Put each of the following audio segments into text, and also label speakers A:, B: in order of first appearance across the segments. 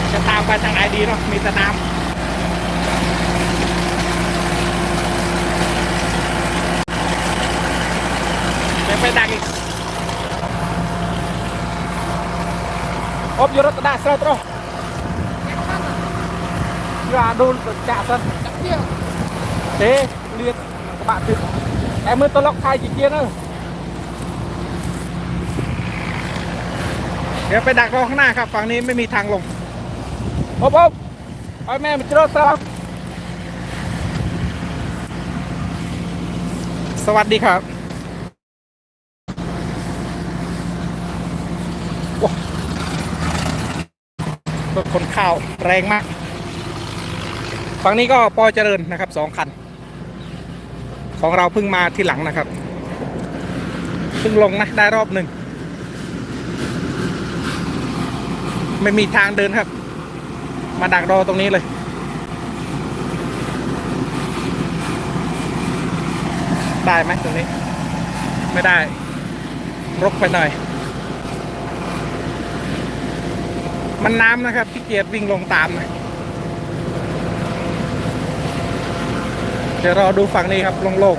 A: บอกจะตามไปทางไหนดีเนาะมีแต่น้ำเดี๋ยวไปดักอีกอบยูรถกระดาษเสื้อตรงอย่าดูจ่าสัน thế liệt các bạn thử em mới tôi lóc hai chị kia nữa เดี๋ยวไปดักรอข้างหน้าครับ ฝั่งนี้ไม่มีทางลง โอ๊บโอ๊บไอแม่มันจะรอดครับสวัสดีครับว้าวรถขนข้าวแรงมาก ฝั่งนี้ก็ปอเจริญนะครับสองคัน ของเราเพิ่งมาที่หลังนะครับ เพิ่งลงนะ ได้รอบหนึ่ง ไม่มีทางเดินครับ มาดักรอตรงนี้เลย ได้ไหมตรงนี้ ไม่ได้ รกไปหน่อย มันน้ำนะครับที่เกียจวิ่งลงตามนะเดี๋ยวรอดูฝั่งนี้ครับโล่ง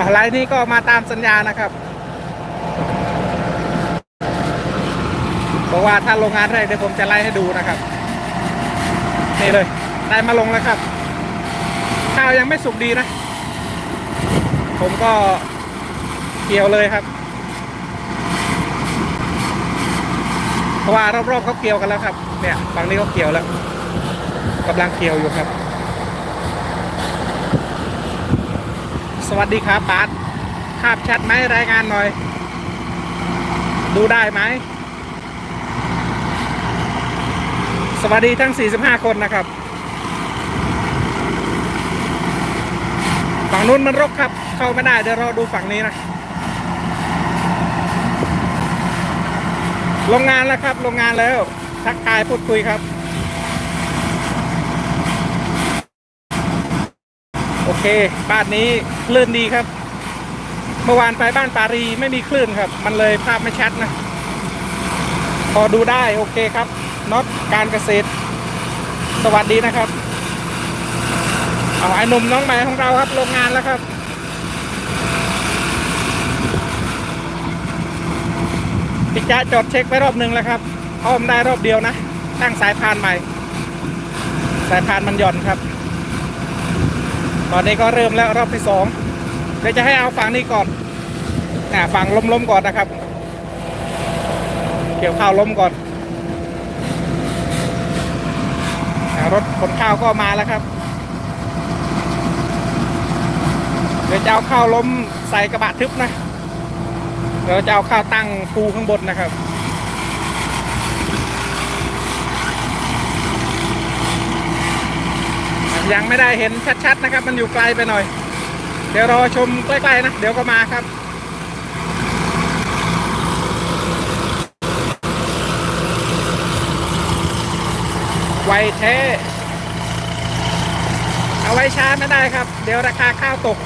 A: อะไรนี้ก็มาตามสัญญานะครับ บอกว่าถ้าโรงงานแรกเดี๋ยวผมจะไล่ให้ดูนะครับนี่เลย ได้มาลงแล้วครับ ข้าวยังไม่สุกดีนะ ผมก็เกี่ยวเลยครับเพราะว่ารอบๆเขาเกี่ยวกันแล้วครับ เนี่ยฝั่งนี้เขาเกี่ยวแล้วกำลังเกี่ยวอยู่ครับ สวัสดีครับบาสภาพชัดไหมรายงานหน่อย ดูได้ไหม สวัสดีทั้ง 45 คนนะครับ ฝั่งนู้นมันรกครับ เข้าไม่ได้เดี๋ยวเรอดูฝั่งนี้นะโรงงานแล้วครับโรงงานแล้ว ทักทายพูดคุยครับ โอเค บ้านนี้คลื่นดีครับ เมื่อวานไปบ้านปารีไม่มีคลื่นครับ มันเลยภาพไม่ชัดนะ พอดูได้โอเคครับ น็อตการเกษตร สวัสดีนะครับ เอาไอ้หนุ่มน้องใหม่ของเราครับโรงงานแล้วครับพี่จ๊ะจอดเช็คไปรอบหนึ่งแล้วครับอ้อมได้รอบเดียวนะตั้งสายพานใหม่ สายพานมันหย่อนครับ ตอนนี้ก็เริ่มแล้วรอบที่สองเดี๋ยวจะให้เอาฝั่งนี้ก่อนอ่าฝั่งล้มๆก่อนนะครับ เกี่ยวข้าวล้มก่อนอ่า รถขนข้าวก็มาแล้วครับ เดี๋ยวจะเอาข้าวล้มใส่กระบะทึบนะ เดี๋ยวจะเอาข้าวตั้งปูข้างบนนะครับยังไม่ได้เห็นชัดๆนะครับ มันอยู่ไกลไปหน่อย เดี๋ยวรอชมใกล้ๆนะ เดี๋ยวก็มาครับ ไวแท้ เอาไว้ช้าไม่ได้ครับ เดี๋ยวราคาข้าวตก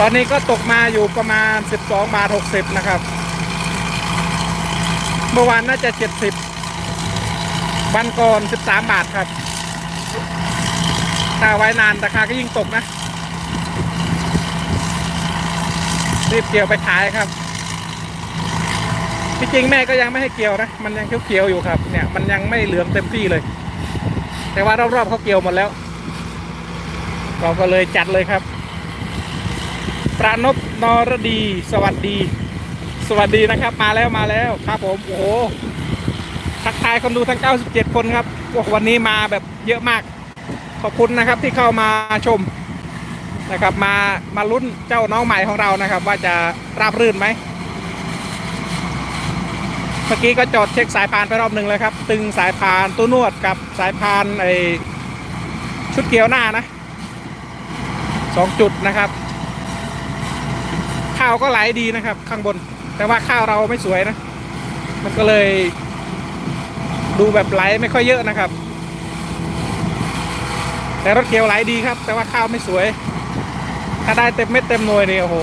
A: ตอนนี้ก็ตกมาอยู่ประมาณ 12บาท60 นะครับ เมื่อวานน่าจะ 70วันก่อน 13 บาทครับ ถ้าไว้นานราคาก็ยิ่งตกนะรีบเกี่ยวไปขายครับ ที่จริงแม่ก็ยังไม่ให้เกี่ยวนะ มันยังเขียวๆอยู่ครับเนี่ยมันยังไม่เหลืองเต็มที่เลย แต่ว่ารอบๆเขาเกี่ยวหมดแล้ว เราก็เลยจัดเลยครับ ประนบนรดี สวัสดี สวัสดีนะครับ มาแล้วมาแล้วครับผมโอ้โหทักทายคนดูทั้ง 97 คนครับวันนี้มาแบบเยอะมาก ขอบคุณนะครับที่เข้ามาชมนะครับ มามาลุ้นเจ้าน้องใหม่ของเรานะครับ ว่าจะราบรื่นไหม เมื่อกี้ก็จอดเช็คสายพานไปรอบหนึ่งเลยครับ ตึงสายพานตัวนวดกับสายพานไอชุดเกียวหน้านะสองจุดนะครับข้าวก็ไหลดีนะครับ ข้างบน แต่ว่าข้าวเราไม่สวยนะ มันก็เลยดูแบบไหลไม่ค่อยเยอะนะครับ แต่รถเกียวไหลดีครับ แต่ว่าข้าวไม่สวย ถ้าได้เต็มเม็ดเต็มหน่วยนี่โอ้โห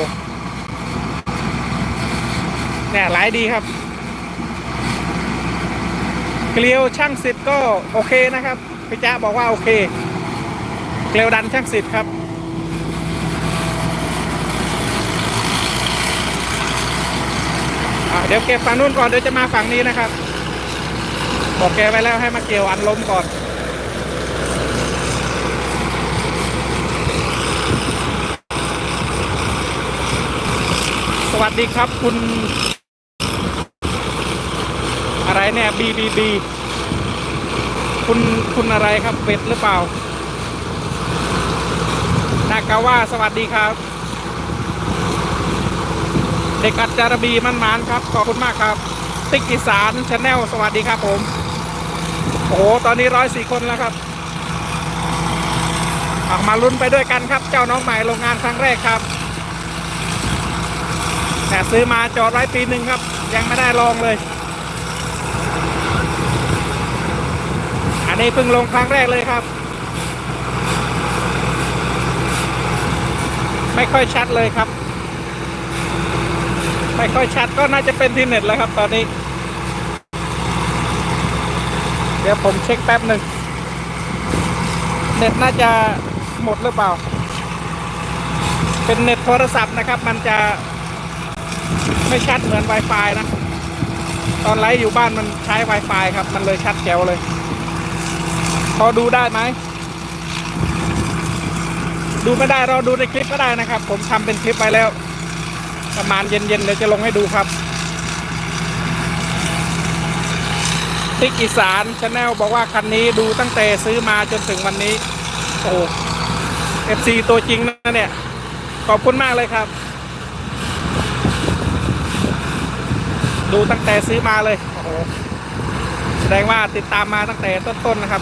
A: เนี่ยไหลดีครับ เกลียวช่างสิทธ์ก็โอเคนะครับพี่จ๊ะบอกว่าโอเค เกลียวดันช่างสิทธ์ครับเดี๋ยวเก็บฝั่งนู้นก่อนเดี๋ยวจะมาฝั่งนี้นะครับ บอกแกไว้แล้วให้มาเกี่ยวอันล้มก่อนสวัสดีครับคุณ อะไรเนี่ย B B B คุณคุณอะไรครับเป็ดหรือเปล่านากาว่าสวัสดีครับ เด็กอัจจารบีมันมานครับ ขอบคุณมากครับ ติ๊กอีสานชาแนลสวัสดีครับผม โอ้โห ตอนนี้ร้อยสี่คนแล้วครับ ออกมาลุ้นไปด้วยกันครับ เจ้าน้องใหม่โรงงานครั้งแรกครับ แต่ซื้อมาจอดไว้ปีหนึ่งครับ ยังไม่ได้ลองเลย นนี้เพิ่งลงครั้งแรกเลยครับ ไม่ค่อยชัดเลยครับ ไม่ค่อยชัดก็น่าจะเป็นที่เน็ตแล้วครับ ตอนนี้ เดี๋ยวผมเช็คแป๊บหนึ่งเน็ตน่าจะหมดหรือเปล่า เป็นเน็ตโทรศัพท์นะครับ มันจะไม่ชัดเหมือน Wi-Fi นะ ตอนไลฟ์อยู่บ้านมันใช้ Wi-Fi ครับ มันเลยชัดแจ๋วเลย พอดูได้ไหม ดูไม่ได้เราดูในคลิปก็ได้นะครับ ผมทำเป็นคลิปไว้แล้ว ประมาณเย็นๆเดี๋ยวจะลงให้ดูครับติ๊กอีสานชาแนลบอกว่าคันนี้ดูตั้งแต่ซื้อมาจนถึงวันนี้ โอ้เอฟซีตัวจริงนะเนี่ย ขอบคุณมากเลยครับ ดูตั้งแต่ซื้อมาเลย โอ้โหแสดงว่าติดตามมาตั้งแต่ต้นๆนะครับ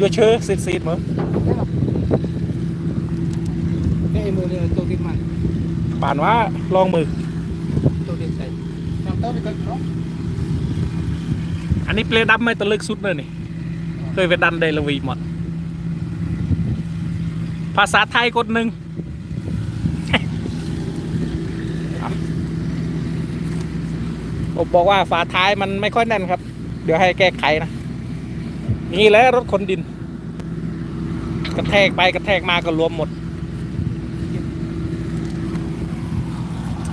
A: ยูเชอร์ซีดซีดมั้งได้มื
B: อเลยตัวดิมัน
A: ป่านว่าลองมือตัวดิใส่ทำเต้าไปกันครับอั
B: นนี้เปลดับไม่
A: ตะ
B: ลึกสุดเลยนี่เคยไปดัน
A: เดลวีหมด ภาษาไทยกดหนึ่งผมบอกว่าฝาท้ายมันไม่ค่อยแน่นครับ เดี๋ยวให้แก้ไขนะ นี่แหละรถขนดิน กระแทกไปกระแทกมาก็รวมหมด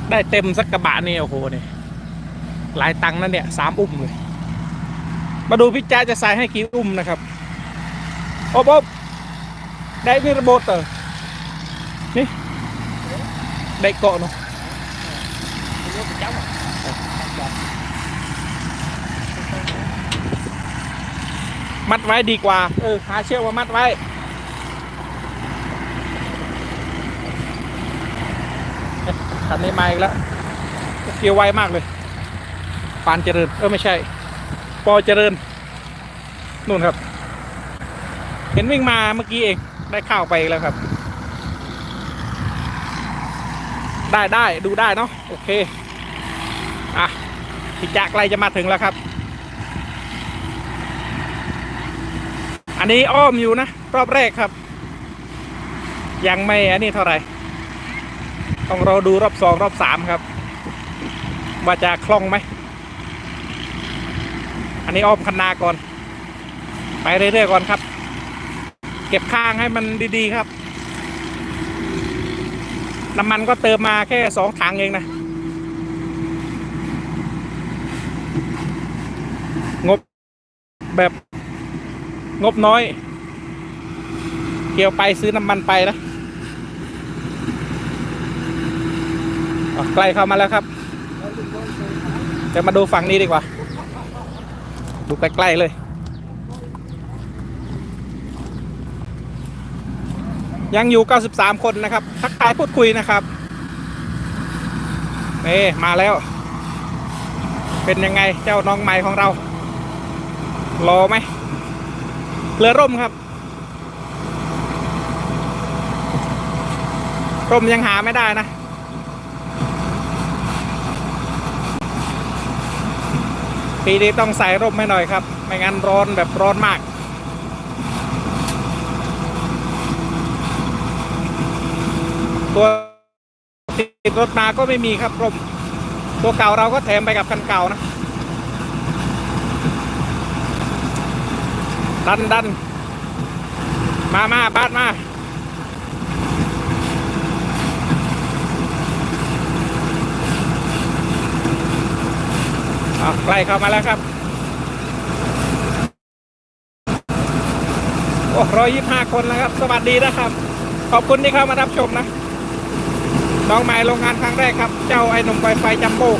A: ได้เต็มสักกระบะนี่โอ้โหเนี่ยหลายตังค์นั่นเนี่ยสามอุ้มเลย มาดูพี่จ้าจะใส่ให้กี่อุ้มนะครับโอ๊บโอ๊บได้นี่ระบบเตอร์นี่ได้เกาะเนาะ
B: เยอะไปจัง
A: มัดไว้ดีกว่า เออ หาเชือกมามัดไว้เอ๊ะคันนี้มาอีกแล้ว เกียวไวมากเลย ปานเจริญ เออ ไม่ใช่ ปอเจริญ นู่นครับ เห็นวิ่งมาเมื่อกี้เอง ได้ข้าวไปอีกแล้วครับ ได้ได้ดูได้เนาะ โอเค อะพี่จักรใกล้จะมาถึงแล้วครับ นนี้อ้อมอยู่นะ รอบแรกครับ ยังไม่อันนี้เท่าไหร่ ต้องรอดูรอบสองรอบสามครับ ว่าจะคล่องไหม อันนี้อ้อมคันนาก่อน ไปเรื่อยๆก่อนครับ เก็บข้างให้มันดีๆครับน้ำมันก็เติมมาแค่สองถังเองนะ งบแบบ งบน้อย เกี่ยวไปซื้อน้ำมันไปนะใกล้เข้ามาแล้วครับจะมาดูฝั่งนี้ดีกว่า ดูใกล้ๆเลย ยังอยู่ 93 คนนะครับ ทักทายพูดคุยนะครับเอ๊มาแล้ว เป็นยังไงเจ้าน้องใหม่ของเรา รอไหม เรือร่มครับ ร่มยังหาไม่ได้นะปีนี้ต้องใส่ร่มให้หน่อยครับ ไม่งั้นร้อนแบบร้อนมาก ตัวติดรถมาก็ไม่มีครับร่ม ตัวเก่าเราก็แถมไปกับคันเก่านะ ดันดันมามาบาดมาอะใกล้เข้ามาแล้วครับ โอ้ร้อยยี่ห้าคนแล้วครับ สวัสดีนะครับ ขอบคุณที่เข้ามารับชมนะ น้องใหม่โรงงานครั้งแรกครับ เจ้าไอ้หนุ่มไวไฟจัมโบ้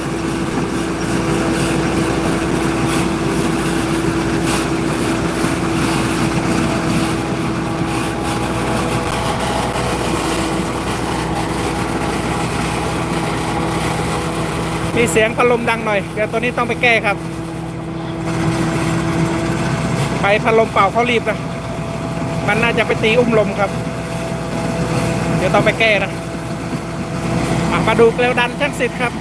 A: มีเสียงพัดลมดังหน่อย เดี๋ยวตัวนี้ต้องไปแก้ครับ ไปพัดลมเป่าเขารีบนะ มันน่าจะไปตีอุ้มลมครับ เดี๋ยวต้องไปแก้นะมาดูเกลียวดันช่างสิทธิ์ครับ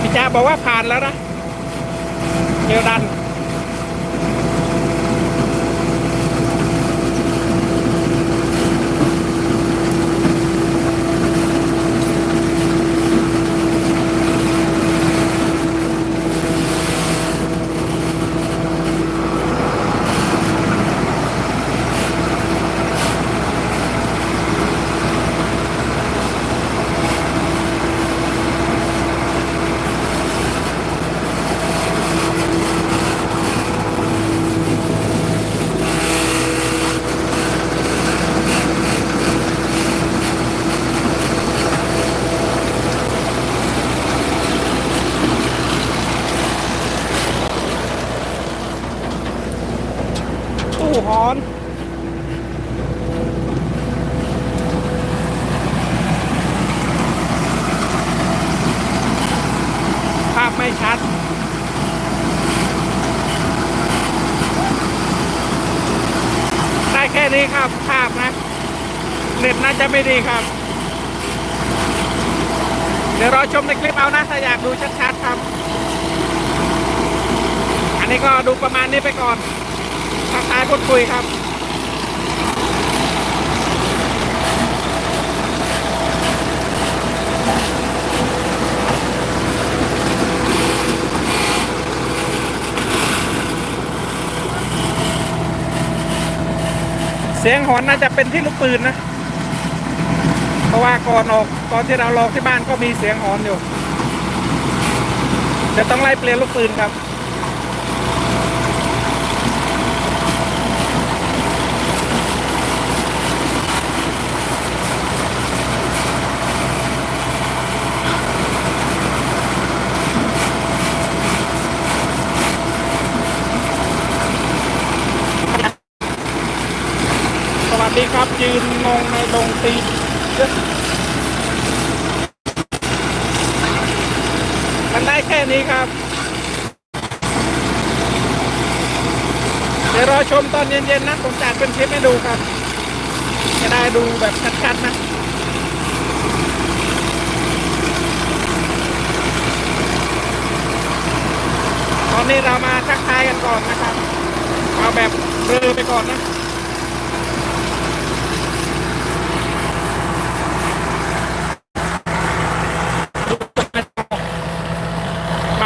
A: พี่จ้าบอกว่าผ่านแล้วนะเกลียวดัน นี้ครับภาพนะ เน็ตน่าจะไม่ดีครับ เดี๋ยวรอชมในคลิปเอานะ ถ้าอยากดูชัดๆครับ อันนี้ก็ดูประมาณนี้ไปก่อนทักทายพูดคุยครับ สียงหอนน่าจะเป็นที่ลูกปืนนะ เพราะว่าก่อนออกตอนที่เราลองที่บ้านก็มีเสียงหอนอยู่จะต้องไล่เปลี่ยนลูกปืนครับ ดีครับ ยืนงงในดงตีมันได้แค่นี้ครับ เดี๋ยวรอชมตอนเย็นๆนะ ผมจัดเป็นคลิปให้ดูครับ จะได้ดูแบบชัดๆนะตอนนี้เรามาทักทายกันก่อนนะครับ เอาแบบเรือไปก่อนนะ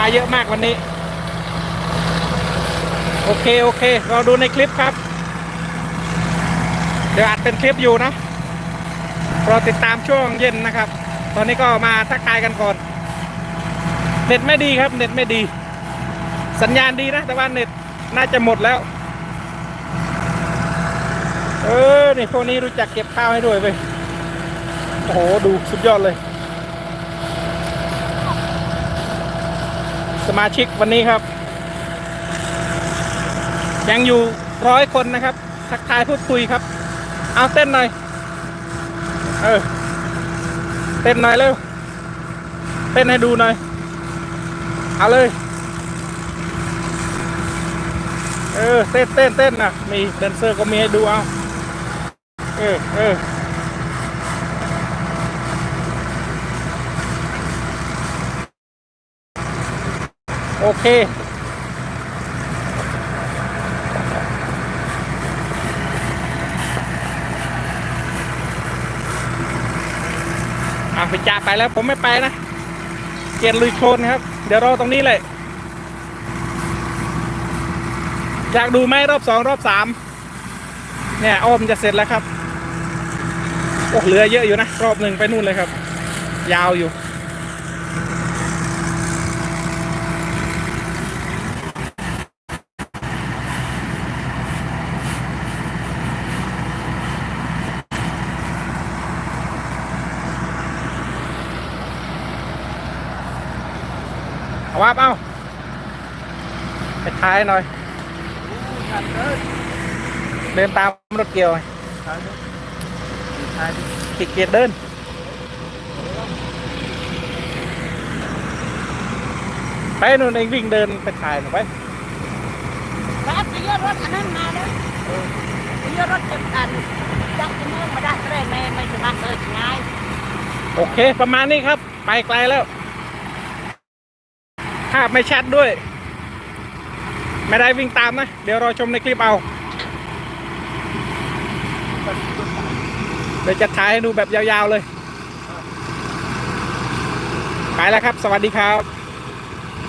A: าเยอะมากวันนี้ โอเค โอเค เราดูในคลิปครับ เดี๋ยวอัดเป็นคลิปอยู่นะรอติดตามช่วงเย็นนะครับ ตอนนี้ก็มาทักทายกันก่อน เน็ตไม่ดีครับ เน็ตไม่ดี สัญญาณดีนะ แต่ว่าเน็ตน่าจะหมดแล้ว เออ นี่พวกนี้รู้จักเก็บข้าวให้ด้วยเว้ยโอ้โห ดูสุดยอดเลย สมาชิกวันนี้ครับ ยังอยู่ร้อยคนนะครับ ทักทายพูดคุยครับ เอาเต้นหน่อย เออ เต้นหน่อยเร็ว เต้นให้ดูหน่อย เอาเลย เออ เต้นเต้นเต้นนะมีแดนเซอร์ก็มีให้ดูเอา เออเออ โอเค อะไปจ่าไปแล้วผมไม่ไปนะ เกียนลุยโคลนครับ เดี๋ยวรอตรงนี้เลย อยากดูไหมรอบสองรอบสามเนี่ยอ้อมจะเสร็จแล้วครับโอ้เหลือเยอะอยู่นะ รอบหนึ่งไปนู่นเลยครับ ยาวอยู่ เอาวับเอาไปท้าย หน่อย เดินตามรถเกี่ยวไงติดเกียร์เดินไปนู่นเองวิ่งเดินไปถ่ายหน่อยไป
C: แป๊บไปเยอะรถอันนั้นมาเลยไปเยอะรถเจ็บอันจับจมูกมาได้เลยไม่ไม่สามารถเลยง่าย
A: โอเค ประมาณนี้ครับ ไปไกลแล้ว ภาพไม่ชัดด้วย ไม่ได้วิ่งตามนะ เดี๋ยวรอชมในคลิปเอา เดี๋ยวจะถ่ายให้ดูแบบยาวๆเลย ไปแล้วครับ สวัสดีครับ